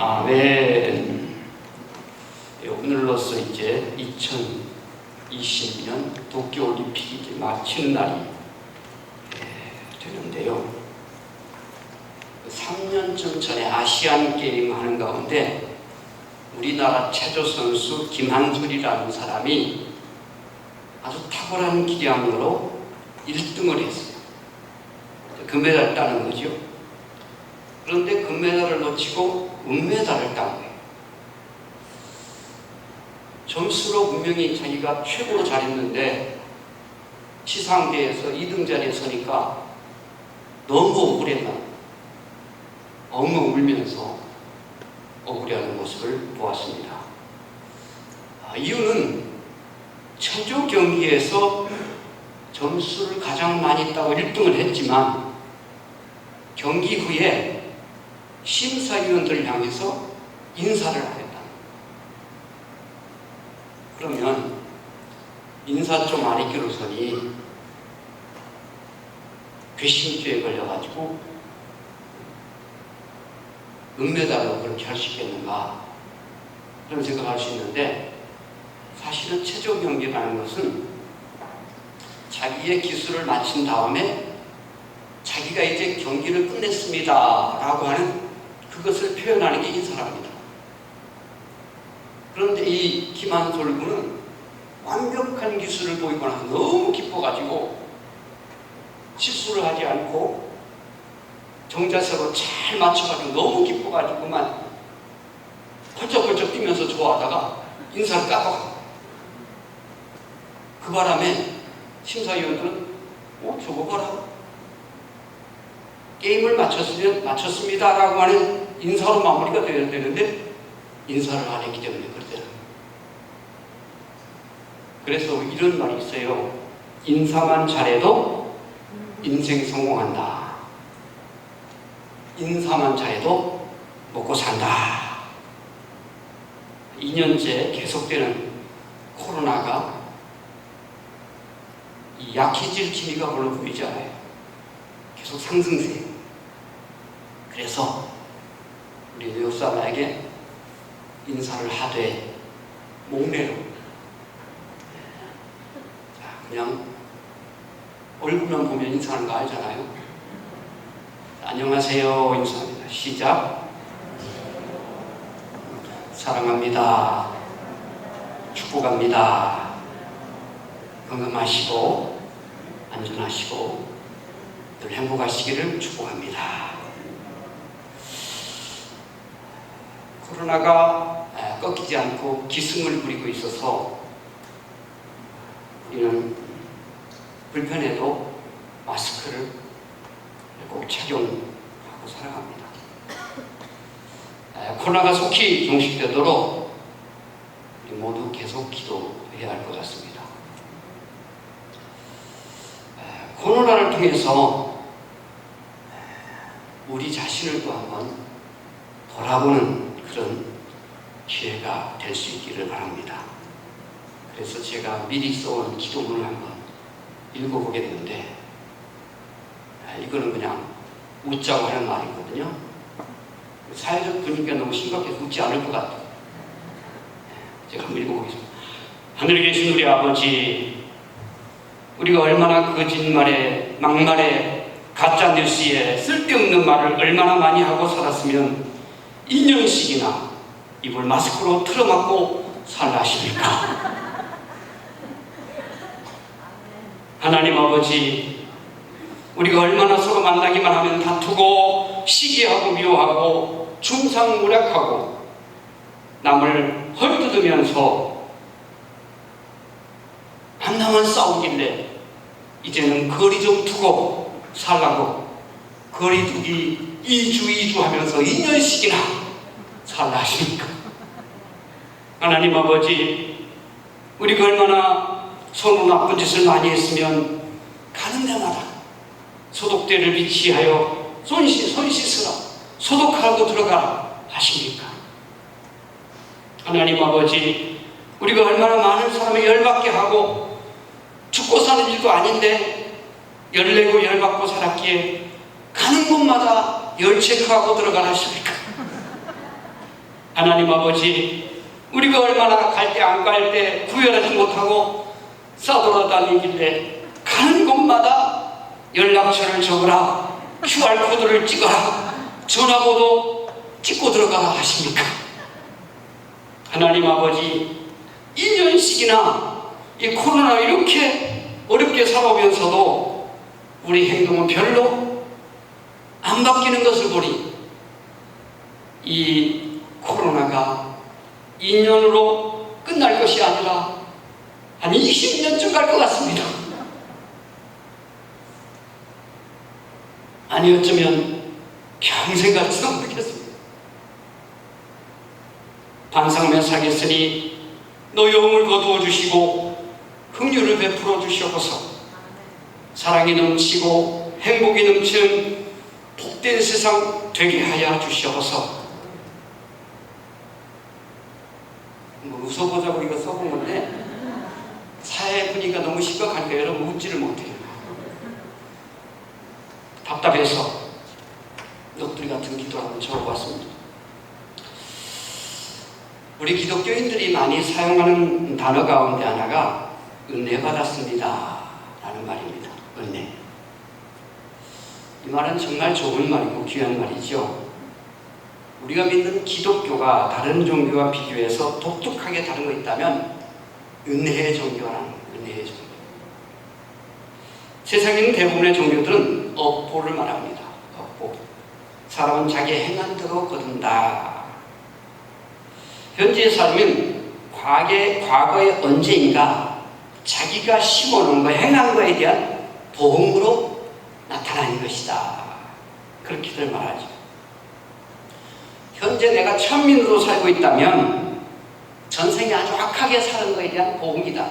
아멘. 예, 오늘로써 이제 2020년 도쿄올림픽이 마치는 날이 예, 되는데요. 3년쯤 전에 아시안 게임 하는 가운데 우리나라 체조 선수 김한솔이라는 사람이 아주 탁월한 기량으로 1등을 했어요. 금메달 따는 거죠. 그런데 금메달을 놓치고 딴 거예요. 점수로 분명히 자기가 최고로 잘했는데 시상대에서 2등 자리에 서니까 너무 억울해가 엉엉 울면서 억울해하는 모습을 보았습니다. 아, 이유는 체조 경기에서 점수를 가장 많이 따고 1등을 했지만 경기 후에 심사위원들을 향해서 인사를 안 했다. 그러면 인사 좀안 했기로서니 괘씸죄에 걸려가지고 은메달로 그렇게 할 수 있겠는가 그런 생각할 수 있는데 사실은 체조 경기라는 것은 자기의 기술을 마친 다음에 자기가 이제 경기를 끝냈습니다 라고 하는 그것을 표현하는 게 인사랍니다. 그런데 이 김한솔 군은 완벽한 기술을 보이고 나서 너무 기뻐가지고 실수를 하지 않고 정자세로 잘 맞춰가지고 너무 기뻐가지고만 펄쩍펄쩍 뛰면서 좋아하다가 인사를 까먹어. 그 바람에 심사위원들은 어 저거 봐라 게임을 마쳤으면 마쳤습니다라고 하는 인사로 마무리가 되어야 되는데 인사를 안 했기 때문에 그렇대요. 그래서 이런 말이 있어요. 인사만 잘해도 인생 성공한다. 인사만 잘해도 먹고 산다. 2년째 계속되는 코로나가 이 약해질 기미가 별로 보이지 않아요. 계속 상승세. 그래서 우리 뉴욕 사람에게 인사를 하되 목례로 자, 그냥 얼굴만 보면 인사하는 거 알잖아요. 안녕하세요 인사합니다. 시작. 사랑합니다. 축복합니다. 건강하시고 안전하시고 늘 행복하시기를 축복합니다. 코로나가 꺾이지 않고 기승을 부리고 있어서 우리는 불편해도 마스크를 꼭 착용하고 살아갑니다. 코로나가 속히 종식되도록 우리 모두 계속 기도해야 할 것 같습니다. 코로나를 통해서 우리 자신을 또 한번 돌아보는 그런 기회가 될 수 있기를 바랍니다. 그래서 제가 미리 써온 기도문을 한번 읽어보게 되는데 이거는 그냥 웃자고 하는 말이거든요. 사회적 분위기가 너무 심각해서 웃지 않을 것 같아요. 제가 한번 읽어보겠습니다. 하늘에 계신 우리 아버지, 우리가 얼마나 거짓말에, 막말에, 가짜 뉴스에 쓸데없는 말을 얼마나 많이 하고 살았으면 2년씩이나 입을 마스크로 틀어막고 살라십니까? 하나님 아버지, 우리가 얼마나 서로 만나기만 하면 다투고 시기하고 미워하고 중상무략하고 남을 헐뜯으면서 한나만 싸우길래 이제는 거리 좀 두고 살라고 거리 두기 2주 2주 하면서 2년씩이나 살라 하십니까? 하나님 아버지 우리가 얼마나 손으로 나쁜 짓을 많이 했으면 가는 데마다 소독대를 비치하여 손, 씻, 손 씻으라 소독하고 들어가라 하십니까? 하나님 아버지 우리가 얼마나 많은 사람을 열받게 하고 죽고 사는 일도 아닌데 열내고 열받고 살았기에 가는 곳마다 열 체크하고 들어가라 하십니까? 하나님 아버지, 우리가 얼마나 갈 때 안 갈 때 구별하지 못하고 싸돌아다니길래 가는 곳마다 연락처를 적어라, QR코드를 찍어라, 전화번호 찍고 들어가라 하십니까? 하나님 아버지, 1년씩이나 이 코로나 이렇게 어렵게 살아오면서도 우리 행동은 별로 안 바뀌는 것을 보니 이 코로나가 2년으로 끝날 것이 아니라 한 20년쯤 갈 것 같습니다. 아니 어쩌면 평생 갈지도 모르겠습니다. 반상면 사겠으니 노여움을 거두어 주시고 긍휼을 베풀어 주시옵소서. 사랑이 넘치고 행복이 넘치는 복된 세상 되게 하여 주시옵소서. 뭐 웃어보자고 이거 써본 건데 사회 분위기가 너무 심각하니까 여러분 웃지를 못해요. 답답해서 넋두리 같은 기도를 한번 적어봤습니다. 우리 기독교인들이 많이 사용하는 단어 가운데 하나가 은혜 받았습니다. 라는 말입니다. 은혜. 이 말은 정말 좋은 말이고 귀한 말이죠. 우리가 믿는 기독교가 다른 종교와 비교해서 독특하게 다른 거 있다면 은혜의 종교라는 은혜의 종교. 세상에 있는 대부분의 종교들은 업보를 말합니다. 업보. 사람은 자기 행한 대로 거둔다. 현재의 삶은 과거에, 과거의 언제인가 자기가 심어놓은 거, 행한 거에 대한 보험으로 나타나는 것이다. 그렇게들 말하죠. 현재 내가 천민으로 살고 있다면 전생에 아주 악하게 사는 것에 대한 보험이다.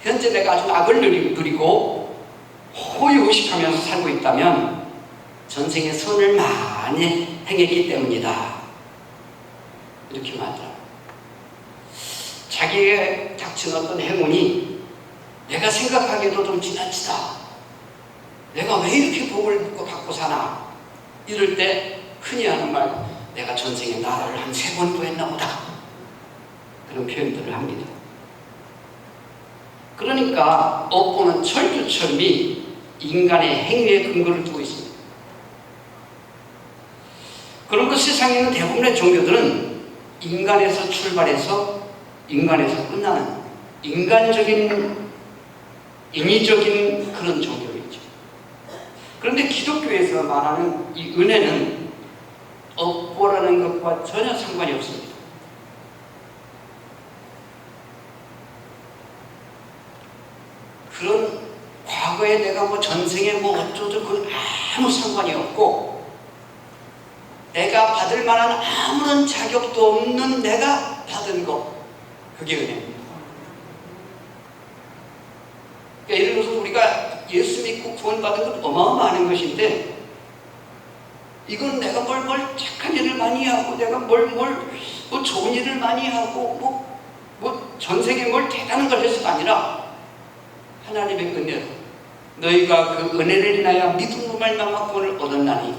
현재 내가 아주 악을 누리고 호의호식하면서 살고 있다면 전생에 선을 많이 행했기 때문이다. 이렇게 말하더라. 자기에게 닥친 어떤 행운이 내가 생각하기에도 좀 지나치다. 내가 왜 이렇게 복을 받고 사나? 이럴 때 흔히 하는 말, 내가 전생에 나라를 한 세 번 구했나 보다. 그런 표현들을 합니다. 그러니까 업보는 철두철미 인간의 행위에 근거를 두고 있습니다. 그러므로 세상에 있는 대부분의 종교들은 인간에서 출발해서 인간에서 끝나는 인간적인 인위적인 그런 종교이죠. 그런데 기독교에서 말하는 이 은혜는 업보라는 것과 전혀 상관이 없습니다. 그런 과거에 내가 뭐 전생에 뭐 어쩌고 그건 아무 상관이 없고 내가 받을 만한 아무런 자격도 없는 내가 받은 것 그게 은혜입니다. 그러니까 예를 들어서 우리가 예수 믿고 구원받은 건 어마어마한 것인데 이건 내가 뭘 뭘 착한 일을 많이 하고 내가 뭘 뭘 뭐 좋은 일을 많이 하고 뭐 뭐 전생에 뭘 대단한 걸 해서가 아니라 하나님의 은혜로 너희가 그 은혜를 인하여 믿음으로 말미암아 구원을 얻었나니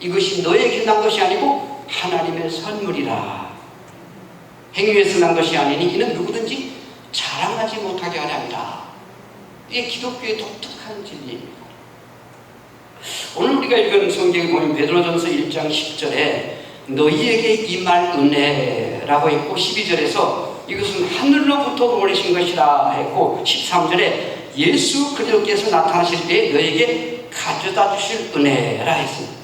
이것이 너에게 난 것이 아니고 하나님의 선물이라. 행위에서 난 것이 아니니 이는 누구든지 자랑하지 못하게 하려 합니다 이게 기독교의 독특한 진리입니다 오늘 우리가 읽은 성경에 보면 베드로전서 1장 10절에 너희에게 임할 은혜라고 했고 12절에서 이것은 하늘로부터 보내신 것이라 했고 13절에 예수 그리스도께서 나타나실 때 너에게 가져다 주실 은혜라 했습니다.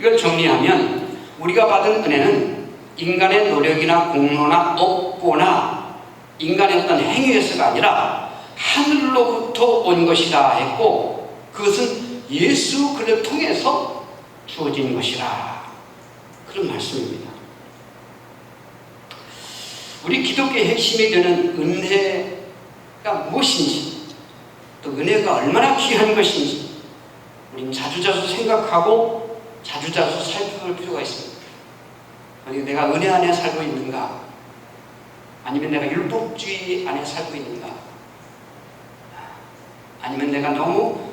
이걸 정리하면 우리가 받은 은혜는 인간의 노력이나 공로나 업보나 인간의 어떤 행위에서가 아니라 하늘로부터 온 것이라 했고 그것은 예수 그를 통해서 주어진 것이라 그런 말씀입니다. 우리 기독교의 핵심이 되는 은혜가 무엇인지 또 은혜가 얼마나 귀한 것인지 우리는 자주자주 생각하고 자주자주 살펴볼 필요가 있습니다. 아니 내가 은혜 안에 살고 있는가? 아니면 내가 율법주의 안에 살고 있는가? 아니면 내가 너무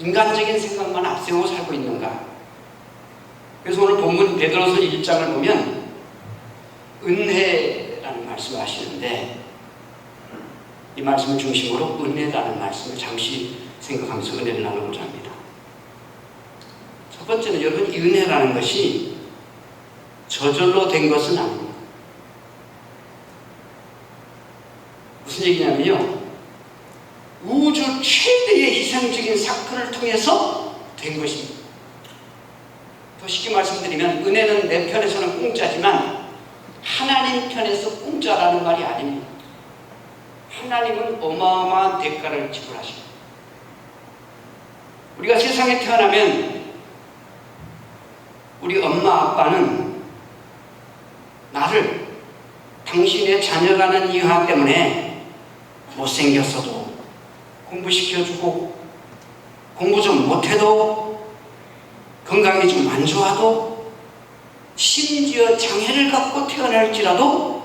인간적인 생각만 앞세우고 살고 있는가? 그래서 오늘 본문 베드로서 1장을 보면 은혜라는 말씀을 하시는데 이 말씀을 중심으로 은혜라는 말씀을 잠시 생각하면서 은혜를 나누고자 합니다. 첫 번째는 여러분 이 은혜라는 것이 저절로 된 것은 아닙니다. 무슨 얘기냐면요. 우주 희생적인 사건을 통해서 된 것입니다. 더 쉽게 말씀드리면 은혜는 내 편에서는 공짜지만 하나님 편에서 공짜라는 말이 아닙니다. 하나님은 어마어마한 대가를 지불하십니다. 우리가 세상에 태어나면 우리 엄마 아빠는 나를 당신의 자녀라는 이유 때문에 못생겼어도 공부시켜주고 공부 좀 못해도 건강이 좀 안 좋아도 심지어 장애를 갖고 태어날지라도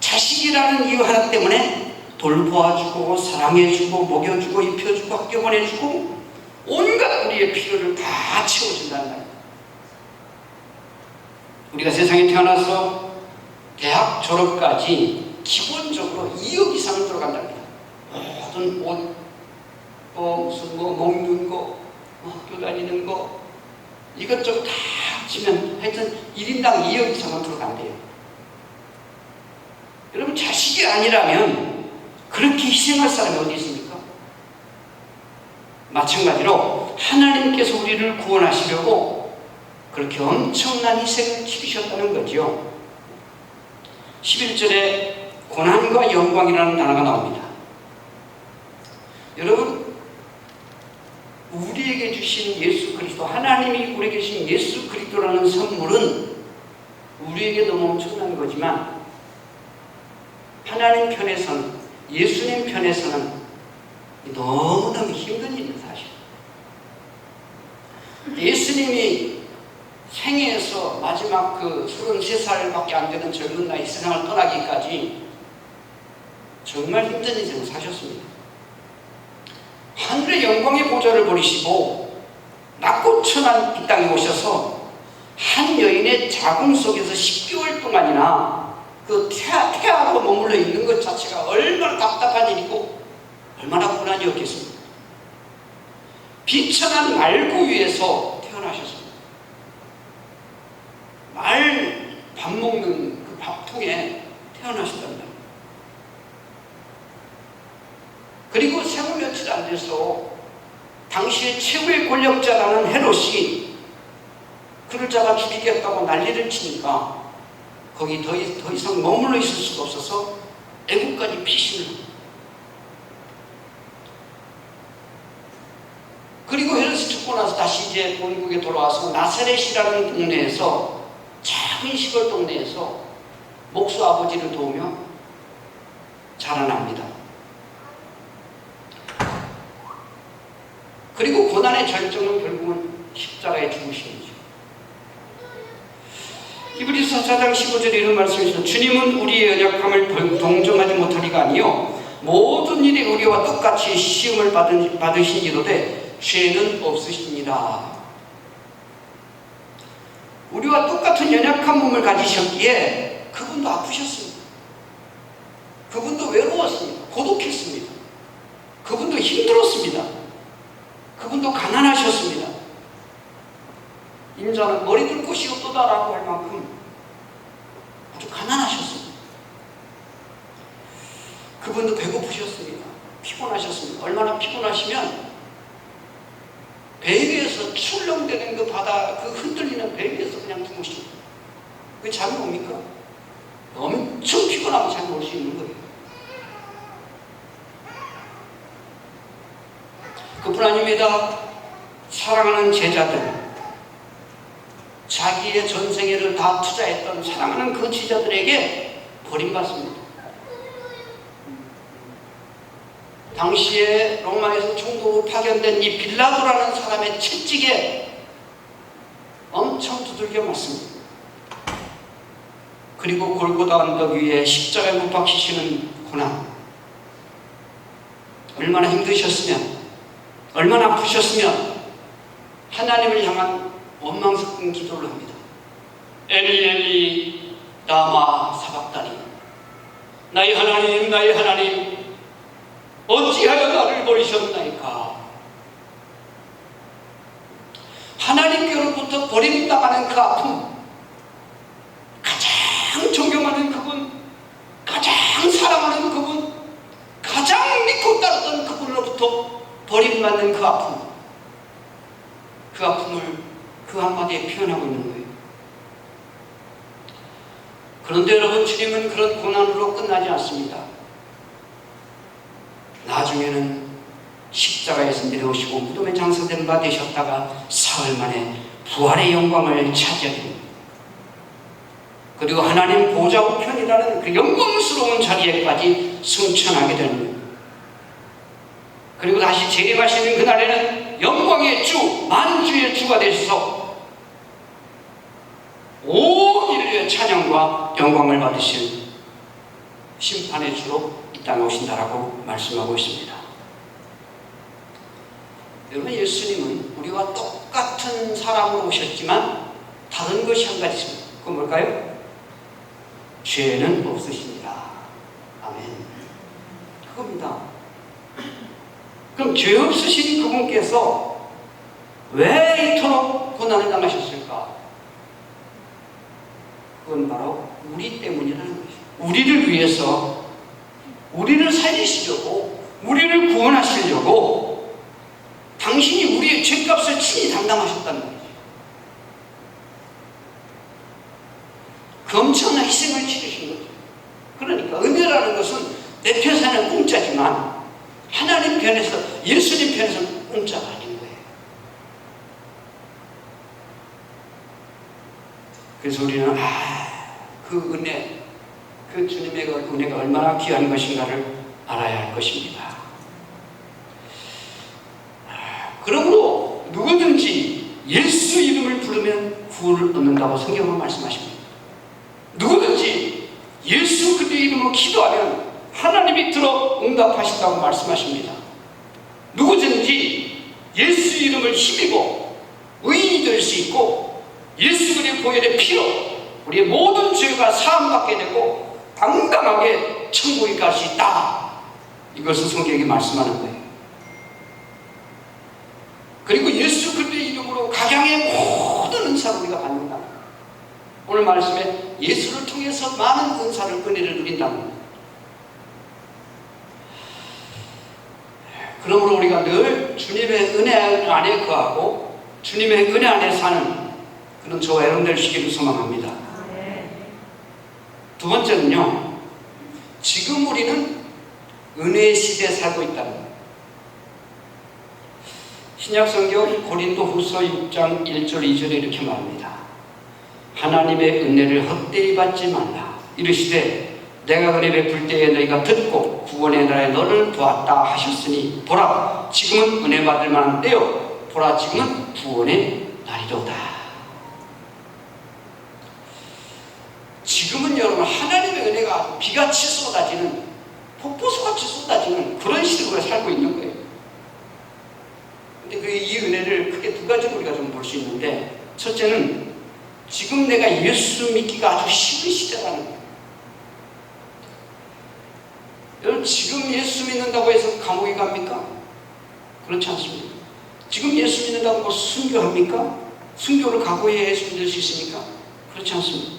자식이라는 이유 하나 때문에 돌보아주고 사랑해주고 먹여주고 입혀주고 학교 보내주고 온갖 우리의 필요를 다 채워준다는 말입니다. 우리가 세상에 태어나서 대학 졸업까지 기본적으로 2억 이상은 들어간답니다. 모든 옷, 뭐 무슨 뭐 먹는 거, 뭐 학교 다니는 거 이것저것 다 합치면 하여튼 1인당 2억 이상은 들어간대요. 여러분 자식이 아니라면 그렇게 희생할 사람이 어디 있습니까? 마찬가지로 하나님께서 우리를 구원하시려고 그렇게 엄청난 희생을 치르셨다는 거죠. 11절에 고난과 영광이라는 단어가 나옵니다. 여러분, 우리에게 주신 예수 그리스도, 하나님이 우리에게 주신 예수 그리스도라는 선물은 우리에게 너무 엄청난 거지만, 하나님 편에서는, 예수님 편에서는 너무너무 힘든 일인 사실. 예수님이 생애에서 마지막 그 33살밖에 안 되는 젊은 나이 세상을 떠나기까지 정말 힘든 인생을 사셨습니다. 하늘의 영광의 보좌를 버리시고 낮고 천한 이 땅에 오셔서 한 여인의 자궁 속에서 10개월 동안이나 그 태아, 태아로 머물러 있는 것 자체가 얼마나 답답한 일이고 얼마나 고난이었겠습니까? 비천한 말구 위에서 태어나셨습니다. 말 밥 먹는 그 밥통에 태어나셨답니다. 그리고 생후 며칠 안 돼서 당시의 최고의 권력자라는 헤롯이 그를 잡아 죽이겠다고 난리를 치니까 거기 더, 이- 더 이상 머물러 있을 수가 없어서 애국까지 피신을 합니다. 그리고 헤롯이 죽고 나서 다시 이제 본국에 돌아와서 나사렛이라는 동네에서 작은 시골 동네에서 목수 아버지를 도우며 자라납니다. 그리 고 고난의 절정은 결국은 십자가에 죽으시는죠. 이브리서 4장 15절에 이런 말씀이 있어 주님은 우리의 연약함을 동정하지 못하리가 아니요 모든 일에 우리와 똑같이 시험을 받은, 받으시기로되 죄는 없으십니다. 우리와 똑같은 연약한 몸을 가지셨기에 그분도 아프셨습니다. 그분도 외로웠습니다. 고독했습니다. 그분도 힘들었습니다. 그분도 가난하셨습니다. 인자는 머리 들 곳이 없도다라고 할 만큼 아주 가난하셨습니다. 그분도 배고프셨습니다. 피곤하셨습니다. 얼마나 피곤하시면 배 위에서 출렁대는 그 바다, 그 흔들리는 배 위에서 그냥 주무시고. 그게 잠이 옵니까? 엄청 피곤하면 잠이 올 수 있는 거예요. 그뿐 아닙니다. 사랑하는 제자들, 자기의 전생애를 다 투자했던 사랑하는 그 제자들에게 버림받습니다. 당시에 로마에서 총독으로 파견된 이 빌라도라는 사람의 채찍에 엄청 두들겨 맞습니다. 그리고 골고다 언덕 위에 십자가에 못 박히시는 고난. 얼마나 힘드셨으면, 얼마나 아프셨으면 하나님을 향한 원망스러운 기도를 합니다. 엘리 엘리 나마 사박다니 나의 하나님 나의 하나님 어찌하여 나를 버리셨나이까 하나님께로부터 버림당하는 그 아픔 가장 존경하는 그분 가장 사랑하는 그분 가장 믿고 따랐던 그분으로부터 버림받는 그 아픔 그 아픔을 그 한마디에 표현하고 있는 거예요 그런데 여러분 주님은 그런 고난으로 끝나지 않습니다 나중에는 십자가에서 내려오시고 무덤에 장사된 바 되셨다가 사흘 만에 부활의 영광을 차지하게 됩니다. 그리고 하나님 보좌 우편이라는 그 영광스러운 자리에까지 승천하게 되는 거예요. 그리고 다시 재림하시는 그날에는 영광의 주, 만주의 주가 되셔서 온 인류의 찬양과 영광을 받으실 심판의 주로 이 땅에 오신다라고 말씀하고 있습니다. 여러분 예수님은 우리와 똑같은 사람으로 오셨지만 다른 것이 한 가지 있습니다. 그건 뭘까요? 죄는 없으십니다. 아멘. 그겁니다. 그럼 죄 없으신 그분께서 왜 이토록 고난을 당하셨을까? 그건 바로 우리 때문이라는 것이죠. 우리를 위해서 우리를 살리시려고 우리를 구원하시려고 당신이 우리의 죄값을 친히 담당하셨다는 거죠. 그 엄청난 희생을 치르신 거죠. 그러니까 은혜라는 것은 내 편에서는 공짜지만 하나님 편에서 예수님 편에서는 공짜가 아닌 거예요. 그래서 우리는 아, 그 은혜, 그 주님의 그 은혜가 얼마나 귀한 것인가를 알아야 할 것입니다. 그러므로 누구든지 예수 이름을 부르면 구원을 얻는다고 성경은 말씀하십니다. 누구든지 예수 그리스도의 이름으로 기도하면 하나님이 들어 응답하신다고 말씀하십니다. 누구든지 예수 이름을 힘입어 의인이 될 수 있고 예수 그리스도의 보혈의 피로 우리의 모든 죄가 사함받게 되고 당당하게 천국에 갈 수 있다. 이것을 성경이 말씀하는 거예요. 그리고 예수 그리스도의 이름으로 각양의 모든 은사를 우리가 받는다. 오늘 말씀에 예수를 통해서 많은 은사를 은혜를 누린다는 거예요. 그러므로 우리가 늘 주님의 은혜 안에 거하고 주님의 은혜 안에 사는 그런 저와 여러분 되시기를 소망합니다. 두 번째는요. 지금 우리는 은혜의 시대에 살고 있다는 거예요. 신약성경 고린도 후서 6장 1절 2절에 이렇게 말합니다. 하나님의 은혜를 헛되이 받지 말라. 이르시되 내가 그리 베풀 때에 너희가 듣고 구원의 날에 너를 보았다 하셨으니 보라 지금은 은혜 받을 만한 때요 보라 지금은 구원의 날이로다. 지금은 여러분 하나님의 은혜가 비같이 쏟아지는 폭포수같이 쏟아지는 그런 시대에 살고 있는 거예요. 근데 그 이 은혜를 크게 두 가지로 우리가 좀 볼 수 있는데 첫째는 지금 내가 예수 믿기가 아주 쉬운 시대라는 거예요. 여러분 지금 예수 믿는다고 해서 감옥에 갑니까? 그렇지 않습니다. 지금 예수 믿는다고 뭐 순교합니까? 순교를 각오해야 예수 믿을 수 있습니까? 그렇지 않습니다.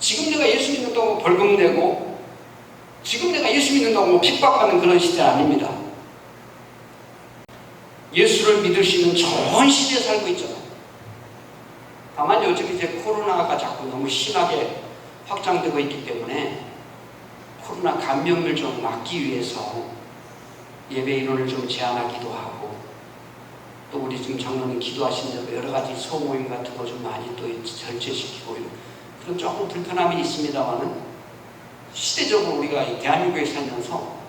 지금 내가 예수 믿는다고 벌금 내고 지금 내가 예수 믿는다고 뭐 핍박받는 그런 시대 아닙니다. 예수를 믿을 수 있는 좋은 시대에 살고 있잖아요. 다만 요즘 이제 코로나가 자꾸 너무 심하게 확장되고 있기 때문에 코로나 감염을 좀 막기 위해서 예배 인원을 좀 제한하기도 하고 또 우리 지금 장로님 기도하신 대로 여러 가지 소모임 같은 거 좀 많이 또 절제시키고 그런 조금 불편함이 있습니다만은 시대적으로 우리가 이 대한민국에 살면서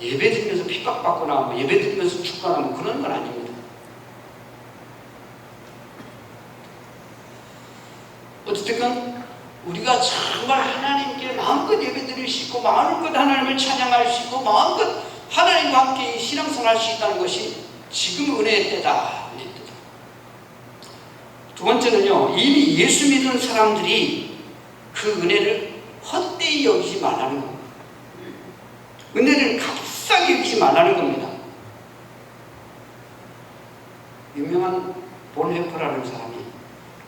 예배 드리면서 핍박받거나 뭐 예배 드리면서 죽거나 뭐 그런 건 아닙니다. 어쨌든 우리가 정말 하나님께 마음껏 예배 드릴 수 있고 마음껏 하나님을 찬양할 수 있고 마음껏 하나님과 함께 신앙생활 할 수 있다는 것이 지금 은혜의 때다. 두 번째는요, 이미 예수 믿는 사람들이 그 은혜를 헛되이 여기지 말라는 겁니다. 은혜를 값싸게 여기지 말라는 겁니다. 유명한 본헤퍼라는 사람이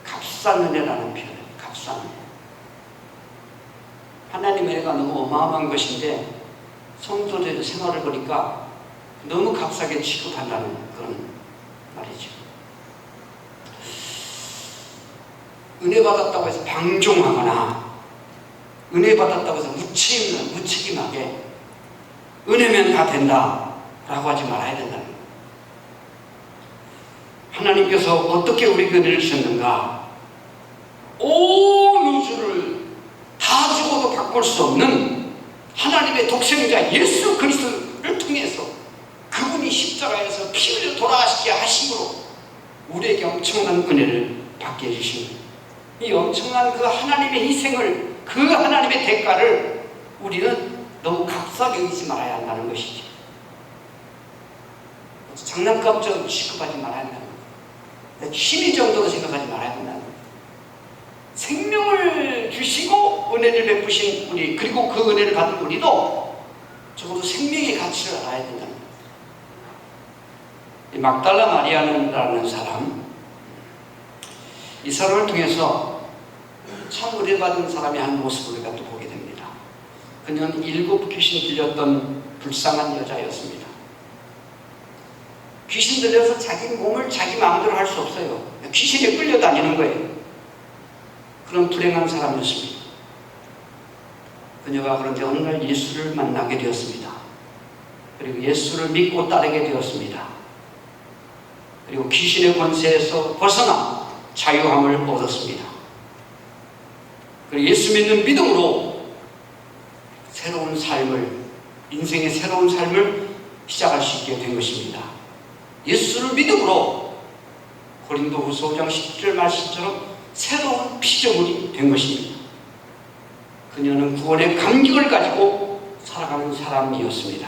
값싼 은혜라는 표현을 값싼 은혜. 하나님의 은혜가 너무 어마어마한 것인데 성도들 생활을 보니까 너무 값싸게 취급한다는 그런 말이죠. 은혜 받았다고 해서 방종하거나 은혜 받았다고 해서 무책임, 무책임하게 은혜면 다 된다 라고 하지 말아야 된다는. 하나님께서 어떻게 우리에게 은혜를 주셨는가 온 우주를 다 죽어도 바꿀 수 없는 하나님의 독생자 예수 그리스도를 통해서 그분이 십자가에서 피 흘려 돌아가시게 하심으로 우리에게 엄청난 은혜를 받게 해주신. 이 엄청난 그 하나님의 희생을 그 하나님의 대가를 우리는 너무 값싸게 여기지 말아야 한다는 것이죠. 장난감처럼 취급하지 말아야 한다는 거예요. 취미 정도로 생각하지 말아야 거예요. 생명을 주시고 은혜를 베푸신 우리 그리고 그 은혜를 받은 우리도 적어도 생명의 가치를 알아야 거예요. 이 막달라 마리아라는 사람 이 사람을 통해서 참 은혜받은 사람의 한 모습을 우리가 또 보게 됩니다. 그녀는 일곱 귀신 들렸던 불쌍한 여자였습니다. 귀신 들려서 자기 몸을 자기 마음대로 할 수 없어요. 귀신에 끌려다니는 거예요. 그런 불행한 사람이었습니다. 그녀가 그런데 어느 날 예수를 만나게 되었습니다. 그리고 예수를 믿고 따르게 되었습니다. 그리고 귀신의 권세에서 벗어나 자유함을 얻었습니다. 그리고 예수 믿는 믿음으로 새로운 삶을, 인생의 새로운 삶을 시작할 수 있게 된 것입니다. 예수를 믿음으로 고린도 후서 5장 10절 말씀처럼 새로운 피조물이 된 것입니다. 그녀는 구원의 감격을 가지고 살아가는 사람이었습니다.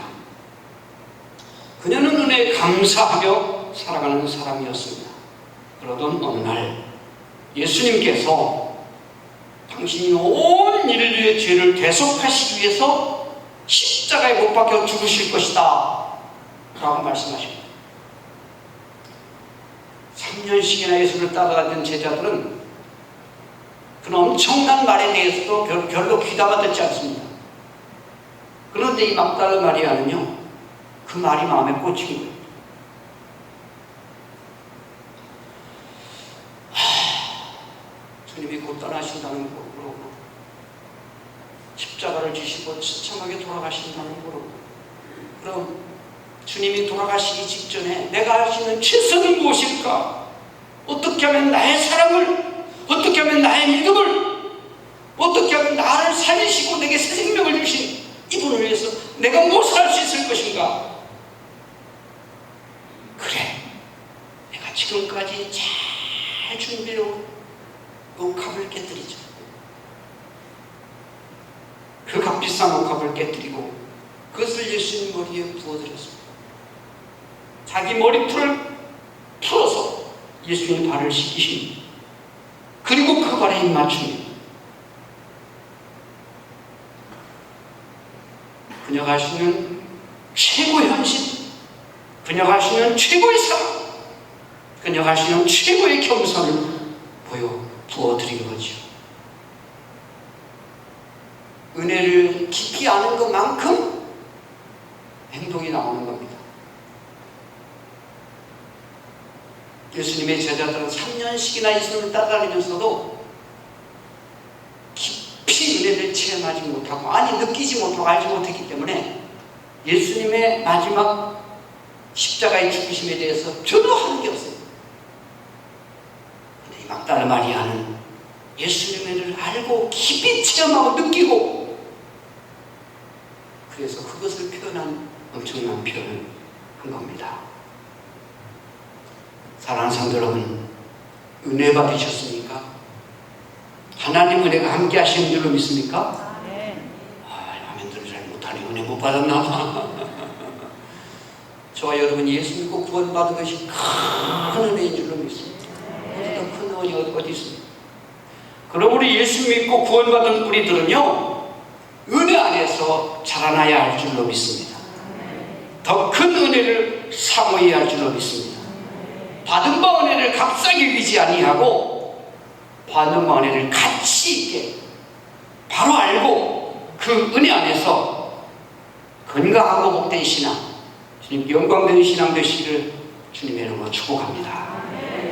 그녀는 은혜에 감사하며 살아가는 사람이었습니다. 그러던 어느 날 예수님께서 당신이 온 인류의 죄를 대속하시기 위해서 십자가에 못 박혀 죽으실 것이다. 라고 말씀하십니다. 3년씩이나 예수를 따라가던 제자들은 그런 엄청난 말에 대해서도 별, 별로 귀담아 듣지 않습니다. 그런데 이 막달라 마리아는요, 그 말이 마음에 꽂힌 거예요. 주님이 곧 떠나신다는 걸 모르고 십자가를 지시고 처참하게 돌아가신다는 걸 모르고 그럼 주님이 돌아가시기 직전에 내가 할 수 있는 최선은 무엇일까? 어떻게 하면 나의 사랑을 어떻게 하면 나의 믿음을 어떻게 하면 나를 살리시고 내게 새 생명을 주신 이분을 위해서 내가 무엇을 할 수 있을 것인가? 그래 내가 지금까지 잘 준비해온 옥합을 깨뜨리죠. 그 값비싼 옥합을 깨뜨리고 그것을 예수님 머리에 부어드렸습니다. 자기 머리풀을 풀어서 예수님 발을 씻기십 입 맞춥니다. 그녀가 하시는 최고의 헌신, 그녀가 하시는 최고의 사랑, 그녀가 하시는 최고의 겸손을 보여 부어드린 거죠. 은혜를 깊이 아는 것만큼 행동이 나오는 겁니다. 예수님의 제자들은 3년씩이나 예수님을 따라다니면서도 깊이 은혜를 체험하지 못하고 아니 느끼지 못하고 알지 못했기 때문에 예수님의 마지막 십자가의 죽으심에 대해서 전혀 하는 게 없어요. 근데 이 막달라 마리아는 예수님의 을 알고 깊이 체험하고 느끼고 그래서 그것을 표현한 엄청난 표현을 한 겁니다. 사랑하는 성도 여러분, 은혜 받으셨습니까? 하나님 은혜가 함께 하시는 줄로 믿습니까? 아, 아멘들을 잘 못하니 은혜 못 받았나 봐. 저와 여러분 예수 믿고 구원받은 것이 큰 은혜인 줄로 믿습니다. 그보다 큰 어디 어디 어디 있습니까? 그러므로 예수 믿고 구원받은 우리들은요 은혜 안에서 자라나야 할 줄로 믿습니다. 더 큰 은혜를 사모해야 할 줄로 믿습니다. 받은 바 은혜를 값싸게 여기지 아니하고 바 은혜를 가치 있게 바로 알고 그 은혜 안에서 건강하고 복된 신앙, 주님 영광되는 신앙 되시기를 주님의 이름으로 축복합니다.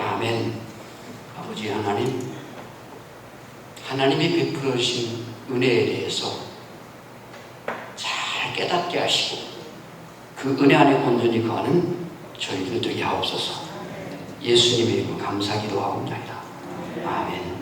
아멘. 아버지 하나님, 하나님이 베풀어 주신 은혜에 대해서 잘 깨닫게 하시고 그 은혜 안에 온전히 거하는 저희들 되게 하옵소서. 예수님의 이름 감사기도 하옵나이다. private.